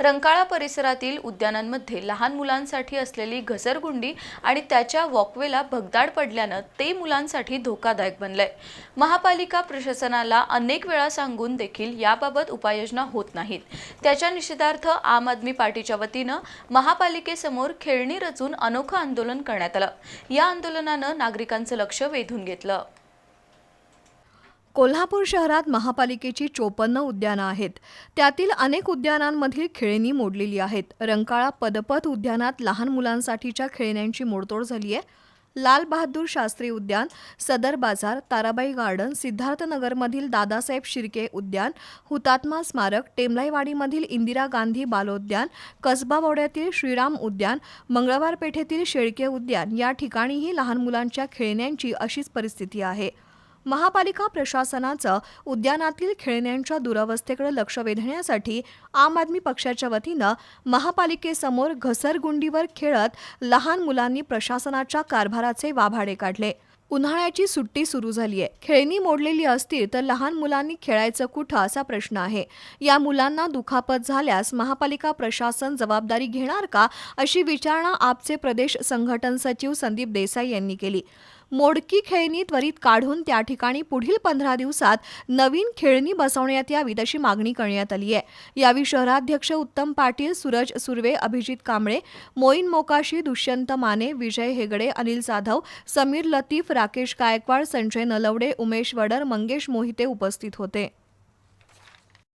रंकाळा परिसरातील उद्यानांमध्ये लहान मुलांसाठी असलेली घसरगुंडी आणि त्याच्या वॉकवेला भगदाड पडल्यानं ते मुलांसाठी धोकादायक बनलंय. महापालिका प्रशासनाला अनेक वेळा सांगून देखील याबाबत उपाययोजना होत नाहीत. त्याच्या निषेधार्थ आम आदमी पार्टीच्या वतीनं महापालिकेसमोर खेळणी रचून अनोखं आंदोलन करण्यात आलं. या आंदोलनानं नागरिकांचं लक्ष वेधून घेतलं. कोल्हापूर शहरात महापालिकेची चोपन्न उद्यानं आहेत. त्यातील अनेक उद्यानांमधील खेळणी मोडलेली आहेत. रंकाळा पदपथ उद्यानात लहान मुलांसाठीच्या खेळण्यांची मोडतोड झाली आहे लाल बहादूर शास्त्री उद्यान सदर बाजार ताराबाई गार्डन सिद्धार्थनगरमधील दादासाहेब शिर्के उद्यान हुतात्मा स्मारक टेमलाईवाडीमधील इंदिरा गांधी बालोद्यान कसबा बोड्यातील श्रीराम उद्यान मंगळवार पेठेतील शेळके उद्यान या ठिकाणीही लहान मुलांच्या खेळण्यांची अशीच परिस्थिती आहे. महापालिका प्रशासनाचं उद्यानातील खेळण्यांच्या दुरावस्थेकडे लक्ष वेधण्यासाठी आम आदमी पक्षाच्या वतीनं महापालिकेसमोर घसरगुंडीवर खेळत लहान मुलांनी प्रशासनाच्या कारभाराचे वाभाडे काढले. उन्हाळ्याची सुट्टी सुरू झाली आहे खेळणी मोडलेली असतील तर लहान मुलांनी खेळायचं कुठं असा प्रश्न आहे. या मुलांना दुखापत झाल्यास महापालिका प्रशासन जबाबदारी घेणार का अशी विचारणा आपचे प्रदेश संघटन सचिव संदीप देसाई यांनी केली. मोडकी खेळणी त्वरित काढून त्या ठिकाणी पुढील पंधरा दिवसात नवीन खेळणी बसवण्यात यावीत अशी मागणी करण्यात आली आहे. यावेळी शहराध्यक्ष उत्तम पाटील सूरज सुर्वे अभिजित कांबळे मोईन मोकाशी दुष्यंत माने विजय हेगडे अनिल जाधव समीर लतीफ राकेश गायकवाड संजय नलवडे उमेश वडर मंगेश मोहिते उपस्थित होते.